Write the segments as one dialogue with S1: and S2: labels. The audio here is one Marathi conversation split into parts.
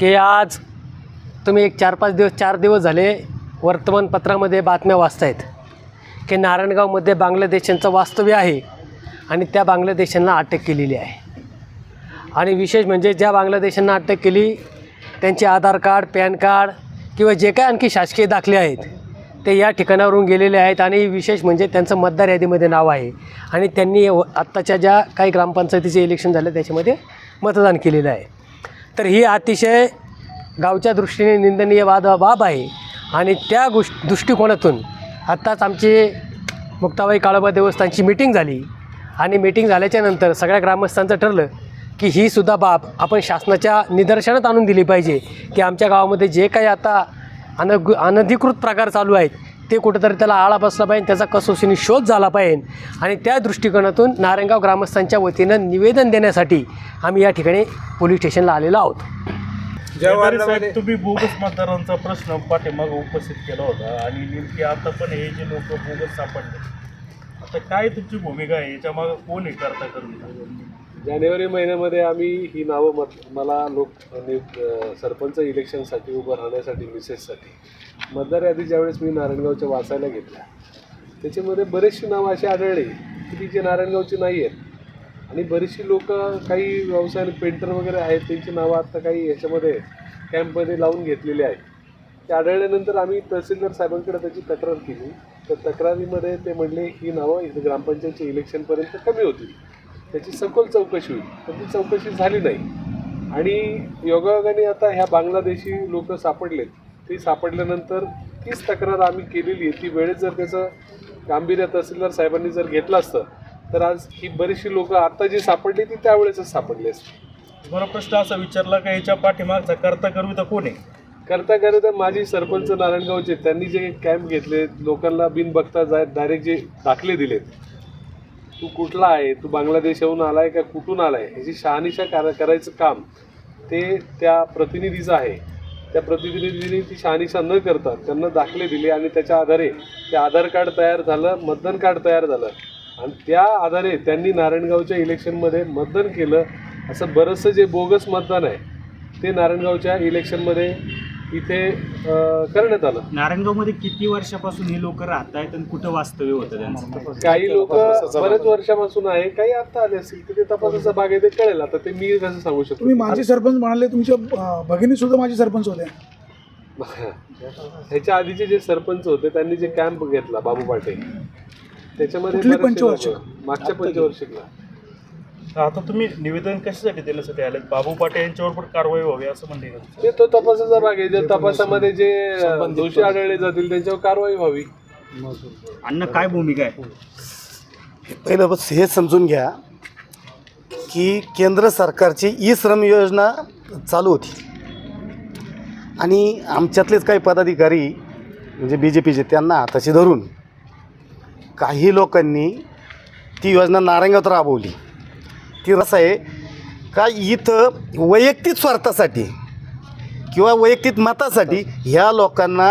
S1: की आज तुम्ही एक चार पाच दिवस चार दिवस झाले वर्तमानपत्रामध्ये बातम्या वाचतायत की नारायणगावमध्ये बांगलादेशांचं वास्तव्य आहे आणि त्या बांगलादेशांना अटक केलेली आहे. आणि विशेष म्हणजे ज्या बांगलादेशांना अटक केली त्यांचे आधार कार्ड पॅन कार्ड किंवा जे काय आणखी शासकीय दाखले आहेत ते या ठिकाणावरून गेलेले आहेत आणि विशेष म्हणजे त्यांचं मतदार यादीमध्ये नाव आहे. आणि त्यांनी आत्ताच्या ज्या काही ग्रामपंचायतीचे इलेक्शन झालं त्याच्यामध्ये मतदान केलेलं आहे. तर ही अतिशय गावच्या दृष्टीने निंदनीय वाद बाब आहे. आणि त्या गोष् दृष्टिकोनातून आत्ताच आमची मुक्ताबाई काळोबा देवस्थानची मीटिंग झाली. आणि मीटिंग झाल्याच्यानंतर सगळ्या ग्रामस्थांचं ठरलं की ही सुद्धा बाब आपण शासनाच्या निदर्शनात आणून दिली पाहिजे की आमच्या गावामध्ये जे काही आता अनग अनधिकृत प्रकार चालू आहेत ते कुठेतरी त्याला आळा बसला पाहिजे त्याचा कसोशीने शोध झाला पाहिजे. आणि त्या दृष्टिकोनातून नारायणगाव ग्रामस्थांच्या वतीनं निवेदन देण्यासाठी आम्ही या ठिकाणी पोलीस स्टेशनला आलेलो आहोत.
S2: तुम्ही बोगस मतदारांचा प्रश्न पाठीमाग उपस्थित केला होता आणि नेमकी आता पण हे जे लोक बोगस सापडले. आता काय तुमची भूमिका आहे? याच्या मागे कोण हे करता करून
S3: जानेवारी महिन्यामध्ये आम्ही ही नावं मत मला लोक नियुक्त सरपंच इलेक्शनसाठी उभं राहण्यासाठी मिसेससाठी मतदार यादी ज्यावेळेस मी नारायणगावच्या वाचायला घेतल्या त्याच्यामध्ये बरेचशी नावं अशी आढळली की ती जे नारायणगावची नाही आहेत. आणि बरीचशी लोक काही व्यवसाय पेंटर वगैरे आहेत त्यांची नावं आत्ता काही याच्यामध्ये कॅम्पमध्ये लावून घेतलेली आहेत. ते आढळल्यानंतर आम्ही तहसीलदार साहेबांकडे त्याची तक्रार केली. तर तक्रारीमध्ये ते म्हणले ही नावं इथं ग्रामपंचायतच्या इलेक्शनपर्यंत कमी होतील. त्याची सखोल चौकशी होईल. पण ती चौकशी झाली नाही. आणि योगायोगाने आता ह्या बांगलादेशी लोक सापडलेत. ती सापडल्यानंतर तीच तक्रार आम्ही केलेली आहे. ती वेळेत जर त्याचं गांभीर्य तहसीलदार साहेबांनी जर घेतलं असतं तर आज ही बरीचशी लोक आता जी सापडली ती त्यावेळेसच सापडली असते.
S2: मला प्रश्न असा विचारला का याच्या पाठीमागचा करता करू तर कोण आहे?
S3: करता करता माझी सरपंच नारायणगावचे त्यांनी जे कॅम्प घेतले लोकांना बिन बघता जाय डायरेक्ट जे दाखले दिलेत तू कुठला आहे? तू बांगलादेशाहून आलाय का कुठून आलाय? ह्याची शहानिशा करा करायचं काम ते त्या प्रतिनिधीचं आहे. त्या प्रतिनिधींनी ती शहानिशा न करता त्यांना दाखले दिले आणि त्याच्या आधारे ते आधार कार्ड तयार झालं मतदान कार्ड तयार झालं. आणि त्या आधारे त्यांनी नारायणगावच्या इलेक्शनमध्ये मतदान केलं. असं बरंचसं जे बोगस मतदान आहे ते नारायणगावच्या इलेक्शनमध्ये इथे अं, करण्यात आलं.
S4: नारायणगावमध्ये किती वर्षापासून हे लोक राहत आहेत आणि कुठं वास्तव्य होतं त्यांचं?
S3: काही लोक बरेच वर्षापासून आहे काही आता आले असतील. तर ते तपासाचा भाग आहे ते कळेल. आता ते मी कसं सांगू शकतो?
S5: तुम्ही माझे सरपंच म्हणाले तुमच्या अं, भगिनी सुद्धा माझे सरपंच होते
S3: ह्याच्या आधीचे जे सरपंच होते त्यांनी जे कॅम्प घेतला बाबू पाटे त्याच्यामध्ये
S5: कुठली
S3: बरेचसे मागच्या पंचवर्षिकला.
S2: आता तुम्ही निवेदन कशासाठी देण्यासाठी आले बाबू पाटे यांच्यावर पण कारवाई व्हावी असं म्हणले का?
S3: ते तो तपासाचा भाग आहे. ज्या तपासामध्ये जे दोषी आढळले जातील त्यांच्यावर कारवाई व्हावी.
S4: अण्णा काय भूमिका आहे?
S6: पहिलं बस हे समजून घ्या की केंद्र सरकारची ई श्रम योजना चालू होती. आणि आमच्यातलेच काही पदाधिकारी म्हणजे बी जे पीचे त्यांना हाताशी धरून काही लोकांनी ती योजना नारायणगावात राबवली. की रस आहे का इथं वैयक्तिक स्वार्थासाठी किंवा वैयक्तिक मतासाठी ह्या लोकांना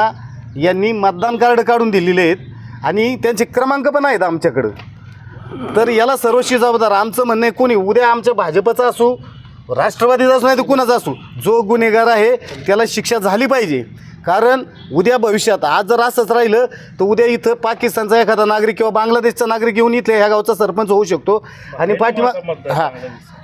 S6: यांनी मतदान कार्ड काढून दिलेले आहेत आणि त्यांचे क्रमांक पण आहेत आमच्याकडं. तर याला सर्वस्वी जबाबदार आमचं म्हणणं आहे कोणी उद्या आमच्या भाजपचा असो राष्ट्रवादीचा असू नाही तर कुणाचा असो जो गुन्हेगार आहे त्याला शिक्षा झाली पाहिजे. कारण उद्या भविष्यात आज जर असंच राहिलं तर उद्या इथं पाकिस्तानचा एखादा नागरिक किंवा बांगलादेशचा नागरिक येऊन इथल्या ह्या गावचा सरपंच होऊ शकतो. आणि पाठीमा हां.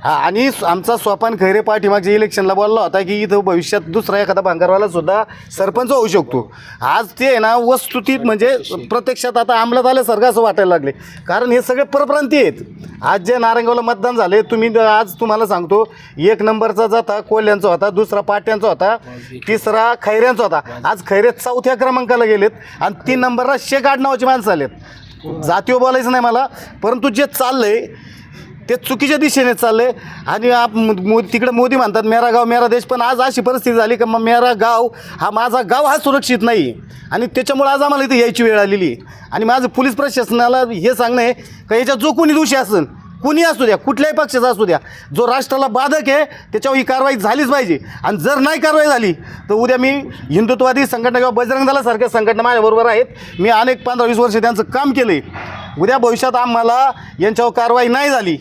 S6: हा आणि स- आमचा सोपान खैरे पाठीमागच्या इलेक्शनला बोलला होता की इथं भविष्यात दुसरा एखादा भांगारवाला सुद्धा सरपंच होऊ शकतो. आज ते आहे ना वस्तुतीत म्हणजे प्रत्यक्षात आता अंमलात आल्यासारखं असं वाटायला लागले. कारण हे सगळे परप्रांती आहेत. आज जे नारंगावला मतदान झाले तुम्ही द- आज तुम्हाला सांगतो एक नंबरचा जाता कोल्ह्यांचा होता दुसरा पाट्यांचा होता तिसरा खैऱ्यांचा होता. आज खैरे चौथ्या क्रमांकाला गेलेत आणि तीन नंबरला शेख आडनावाची माणसं आलेत. जातीवर बोलायचं नाही मला परंतु जे चाललंय ते चुकीच्या दिशेने चालले. आणि आप मो तिकडे मोदी म्हणतात मेरा गाव मेरा देश. पण आज अशी परिस्थिती झाली का मग मेरा गाव हा माझा गाव हा सुरक्षित नाही. आणि त्याच्यामुळे आज आम्हाला इथे यायची वेळ आलेली. आहे. आणि माझं पोलीस प्रशासनाला हे सांगणं आहे का याच्यात जो कोणी दोषी असेल कुणी असू द्या कुठल्याही पक्षाचा असू द्या जो राष्ट्राला बाधक आहे त्याच्यावर ही कारवाई झालीच पाहिजे. आणि जर नाही कारवाई झाली तर उद्या मी हिंदुत्ववादी संघटना किंवा बजरंग दलासारख्या संघटना माझ्याबरोबर आहेत. मी अनेक पंधरा वीस वर्ष त्यांचं काम केलं आहे उद्या भविष्यात आम्हाला यांच्यावर कारवाई नाही झाली.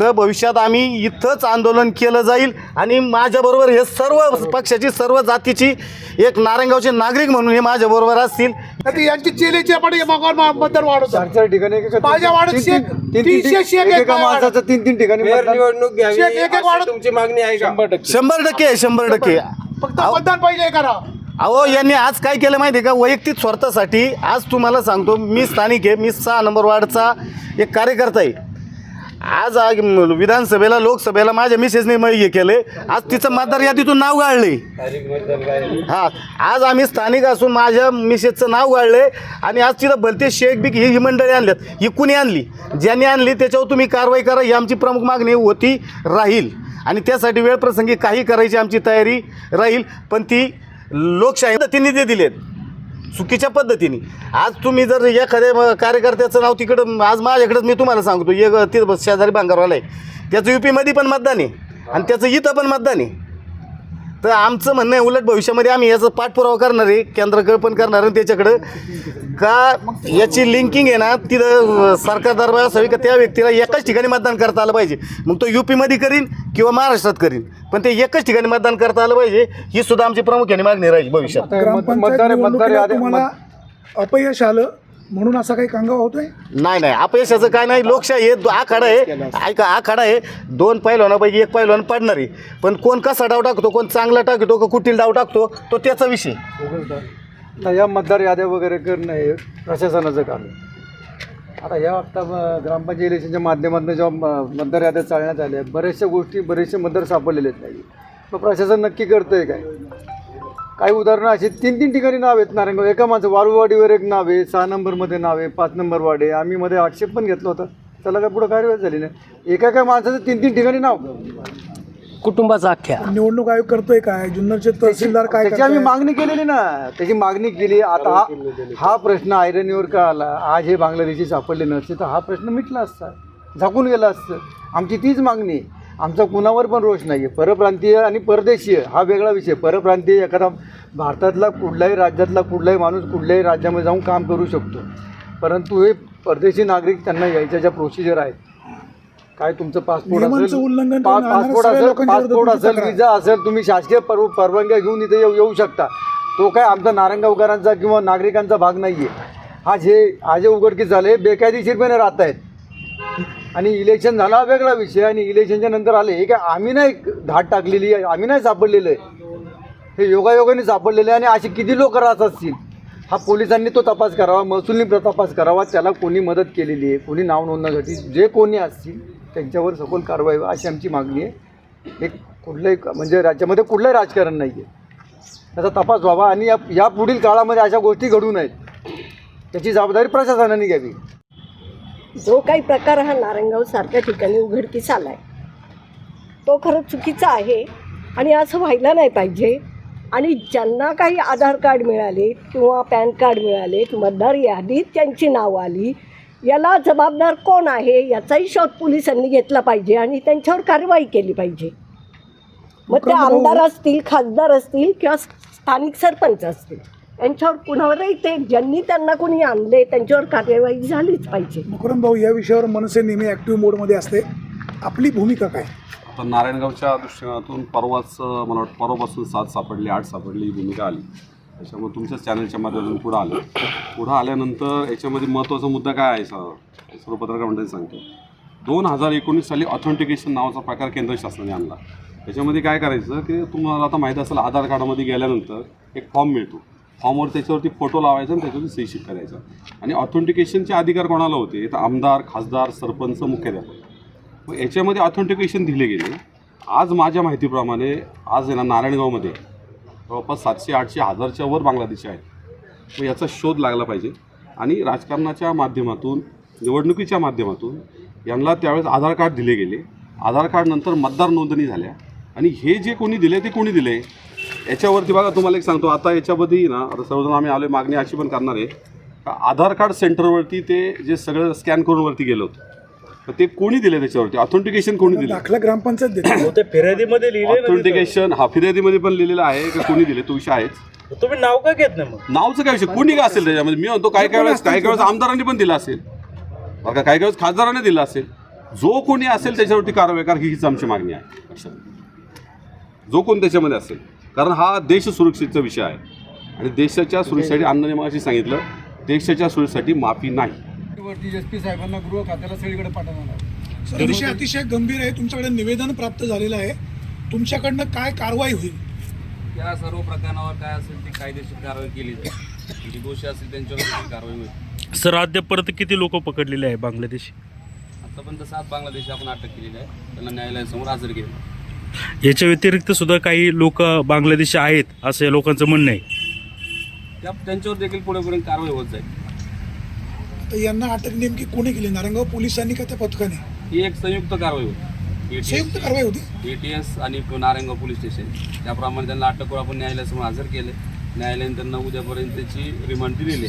S6: तर भविष्यात आम्ही इथंच आंदोलन केलं जाईल. आणि माझ्याबरोबर हे सर्व पक्षाची सर्व जातीची एक नारायणगावचे नागरिक म्हणून हे माझ्याबरोबर असतील.
S5: तर ती यांची चेलीची आपण मागावर मतदार
S7: चार ठिकाणी एक- एक-
S5: माझ्या वाड्यात
S7: तीन- तीन- तीन-
S5: तीनशे
S7: तीन-
S5: शेख एक
S7: एकेका
S5: वाड्यात.
S7: माणसाचं तीन तीन ठिकाणी मतदान-
S8: निवडणूक घ्यावी.
S5: शेख एक एक
S8: अशी
S5: वाढत-
S8: तुमची मागणी आहे का?
S3: शंभर टक्के.
S6: शंभर टक्के शंभर टक्के.
S5: फक्त मतदान पहिले करा.
S6: अहो यांनी आज काय केलं माहिती आहे का? वैयक्तिक स्वार्थासाठी आज तुम्हाला सांगतो मी स्थानिक आहे मी सहा नंबर वार्डचा एक कार्यकर्ता आहे. आज आ- म- विधानसभेला लोकसभेला माझ्या मिसेसने मग हे केले. आज तिचं मतदार यादीतून नाव गाळले. हा आज आम्ही स्थानिक असून माझ्या मिसेसचं नाव गाळले. आणि आज तिला भलते शेख बिक ही ही मंडळी आणल्यात. ही कुणी आणली? ज्यांनी आणली त्याच्यावर तुम्ही कारवाई करा. ही आमची प्रमुख मागणी होती राहील. आणि त्यासाठी वेळप्रसंगी काही करायची आमची तयारी राहील. पण ती लोकशाही पद्धतीने ते दिलेत. चुकीच्या पद्धतीने. आज तुम्ही जर एखाद्या कार्यकर्त्याचं नाव तिकडं आज माझ्याकडेच मी तुम्हाला सांगतो एक तिथं शेजारी भांगारवाला आहे. त्याचं यू पीमध्ये पण मतदान आहे. आणि त्याचं इथं पण मतदान आहे. तर आमचं म्हणणं आहे उलट भविष्यामध्ये आम्ही याचा पाठपुरावा करणार आहे केंद्राकडे पण करणार आहे त्याच्याकडं. का याची लिंकिंग आहे ना तिथं सरकार दरबार असावी का त्या व्यक्तीला एकाच ठिकाणी मतदान करता आलं पाहिजे. मग तो यू पीमध्ये करीन किंवा महाराष्ट्रात करीन. पण ते एकच ठिकाणी मतदान करता आलं पाहिजे ही सुद्धा आमची प्रामुख्याने मागणी राहील भविष्यात.
S7: मतदार मतदार
S5: अपयश आलं म्हणून असा काही कांगावा होतोय?
S6: नाही नाही. अपयशाचं काय नाही. लोकशाही आहे दो- आखाडा आहे. ऐका आखाडा आहे. दोन पैलवानापैकी एक पैलवान पडणार आहे. पण कोण कसा डाव टाकतो कोण चांगला टाकतो का कुठील डाव टाकतो तो त्याचा विषय.
S7: आता या मतदार याद्या वगैरे करणं हे प्रशासनाचं काम आहे. आता या आता म- ग्रामपंचायत इलेक्शनच्या माध्यमातून जेव्हा म- मतदार याद्या चालण्यात आल्या बऱ्याचशा गोष्टी बरेचसे मतदार सापडलेले आहेत. नाही मग प्रशासन नक्की करतंय काय? काही उदाहरणं अशी तीन तीन ठिकाणी नाव आहेत. नारायणगाव एका माणसं वारुवाडीवर एक नाव आहे सहा नंबरमध्ये नाव आहे पाच नंबर आहे. आम्ही मध्ये आक्षेप पण घेतला होता. त्याला काय पुढं कार्यवाही झाली नाही. एका एका माणसाचं तीन तीन ठिकाणी नाव.
S1: कुटुंबाचा अख्ख्या
S5: निवडणूक आयोग करतोय काय? जुन्नरचे तहसीलदार काय
S7: त्याची आम्ही? मागणी केलेली ना. त्याची मागणी केली. आता हा हा प्रश्न आयरनीवर का आला? आज हे बांगलादेशी सापडले नसते. तर हा प्रश्न मिटला असता. झाकून गेला असतं. आमची तीच मागणी आहे. आमचा कुणावर पण रोष नाही आहे परप्रांतीय आणि परदेशीय हा वेगळा विषय. परप्रांतीय एखादा भारतातला कुठल्याही राज्यातला कुठलाही माणूस कुठल्याही राज्यामध्ये जाऊन काम करू शकतो. परंतु हे परदेशी नागरिक त्यांना यायच्या ज्या प्रोसिजर आहेत काय तुमचं पासपोर्ट असेल पासपोर्ट असेल पासपोर्ट असेल. विजा असेल तुम्ही शासकीय पर परवानग्या घेऊन इथे येऊ येऊ शकता. तो काय आमचा नारायणगावकरांचा किंवा नागरिकांचा भाग नाही आहे आज हे आज हे उघडकीस झाले बेकायदेशीरपणे राहत आहेत आणि इलेक्शन झाला वेगळा विषय आणि इलेक्शनच्या नंतर आले. हे काय आम्ही नाही धाड टाकलेली आहे आम्ही नाही सापडलेलं आहे. हे योगायोगाने सापडलेले आहे आणि असे किती लोक राहत असतील? हा पोलिसांनी तो तपास करावा महसूलनी तपास करावा त्याला कोणी मदत केलेली आहे कोणी नाव नोंदण्यासाठी जे कोणी असतील त्यांच्यावर सखोल कारवाई अशी आमची मागणी आहे. हे कुठलंही म्हणजे राज्यामध्ये कुठलंही राजकारण नाही आहे त्याचा तपास व्हावा आणि या या पुढील काळामध्ये अशा गोष्टी घडू नयेत. त्याची जबाबदारी प्रशासनाने घ्यावी.
S9: जो काही प्रकार हा नारायणगाव सारख्या ठिकाणी उघडकीस आला आहे तो खरं चुकीचा आहे आणि असं व्हायला नाही पाहिजे. आणि ज्यांना काही आधार कार्ड मिळाले किंवा पॅन कार्ड मिळाले मतदार यादीत त्यांची नावं आली याला जबाबदार कोण आहे याचाही शोध पोलिसांनी घेतला पाहिजे आणि त्यांच्यावर कारवाई केली पाहिजे. मग ते आमदार असतील खासदार असतील किंवा स्थानिक सरपंच असतील यांच्यावर कुणावरही ते? ज्यांनी त्यांना कोणी आणले त्यांच्यावर कार्यवाही झालीच पाहिजे.
S5: मकरंद भाऊ या विषयावर मनसे नेहमी ॲक्टिव्ह मोडमध्ये असते. आपली भूमिका काय?
S10: आता नारायणगावच्या दृष्टिकोनातून परवाच मला वाटतं परवापासून सात सापडली आठ सापडली ही भूमिका आली. त्याच्यामुळे तुमच्याच चॅनलच्या माध्यमातून पुढं आलं. पुढं आल्यानंतर याच्यामध्ये महत्त्वाचा मुद्दा काय आहे? स- सर्व पत्रकार मंडळी सांगतो दोन हजार एकोणीस साली ऑथेंटिकेशन नावाचा प्रकार केंद्र शासनाने आणला. त्याच्यामध्ये काय करायचं की तुम्हाला आता माहीत असेल आधार कार्डामध्ये गेल्यानंतर एक फॉर्म मिळतो. फॉर्मवर त्याच्यावरती फोटो लावायचा आणि त्याच्यावरती सही करायचा. आणि ऑथेंटिकेशनचे अधिकार कोणाला होते? तर आमदार खासदार सरपंच मुख्याध्यापक. मग याच्यामध्ये ऑथेंटिकेशन दिले गेले. आज माझ्या माहितीप्रमाणे आज आहे ना नारायणगावमध्ये जवळपास सातशे आठशे हजारच्या वर बांगलादेशी आहेत. मग याचा शोध लागला पाहिजे. आणि राजकारणाच्या माध्यमातून निवडणुकीच्या माध्यमातून यांना त्यावेळेस आधार कार्ड दिले गेले. आधार कार्डनंतर मतदार नोंदणी झाल्या. आणि हे जे कोणी दिले ते कोणी दिले? याच्यावरती बघा तुम्हाला एक सांगतो. आता याच्यामध्ये ना आता सर्वजण आम्ही आलो मागणी अशी पण करणार आहे. का आधार कार्ड सेंटरवरती ते जे सगळं स्कॅन करून वरती गेलं होतं. तर ते कोणी दिले त्याच्यावरती? ऑथेंटिकेशन कोणी दिलं
S5: दाखला ग्रामपंचायत देते.
S2: ते फिर्यादीमध्ये लिहिले तिथं.
S10: ऑथेंटिकेशन हा फिर्यादीमध्ये पण लिहिलेलं आहे का कोणी दिले तो विषय आहेच.
S2: तुम्ही नाव का घेत नाही मग?
S10: नावचं काय विषय? कोणी का असेल त्याच्यामध्ये? मी म्हणतो काय काय वेळेस काय काय वेळेस आमदारांनी पण दिलं असेल. बरं का काही काही वेळेस खासदाराने दिलं असेल. जो कोणी असेल त्याच्यावरती कारवाई करा हीच आमची मागणी आहे. अशा जो कोण त्याच्यामध्ये असेल. कारण हा देश सुरक्षेचा विषय आहे. आणि देशाच्या सुरक्षेसाठी अण्णाने मगाशी सांगितलं देशाच्या सुरक्षेसाठी माफी नाही.
S7: वरती एस पी साहेबांना गृह खात्याला सगळीकडे पाठवणार आहे.
S5: सर विषय अतिशय गंभीर आहे. तुमच्याकडे निवेदन प्राप्त झालेलं आहे. तुमच्याकडनं काय कारवाई होईल?
S8: या सर्व प्रकरणावर काय असेल ती कायदेशीर कारवाई केली जाईल. जे दोषी असतील त्यांच्यावर कारवाई होईल.
S2: सर अद्यापर्यंत किती लोक पकडलेले आहे बांगलादेशी?
S8: आतापर्यंत सात बांगलादेशी आपण अटक केलेली आहे. त्यांना न्यायालयासमोर हजर केलं
S2: याच्या व्यतिरिक्त सुद्धा काही लोक बांगलादेशी आहेत असं या लोकांचं म्हणणं आहे.
S8: त्या त्यांच्यावर देखील पुढे कारवाई होत जाईल.
S5: तर यांना अटक नेमकी कोणी केली? नारायणगाव पोलिसांनी का त्या पथकाने?
S8: ही एक संयुक्त कारवाई होती.
S5: संयुक्त कारवाई होती?
S8: ए टी एस आणि नारायणगाव पोलीस स्टेशन. त्याप्रमाणे त्यांना अटक करून आपण न्यायालयासमोर हजर केले. न्यायालयाने त्यांना उद्यापर्यंतची रिमांड दिलेली आहे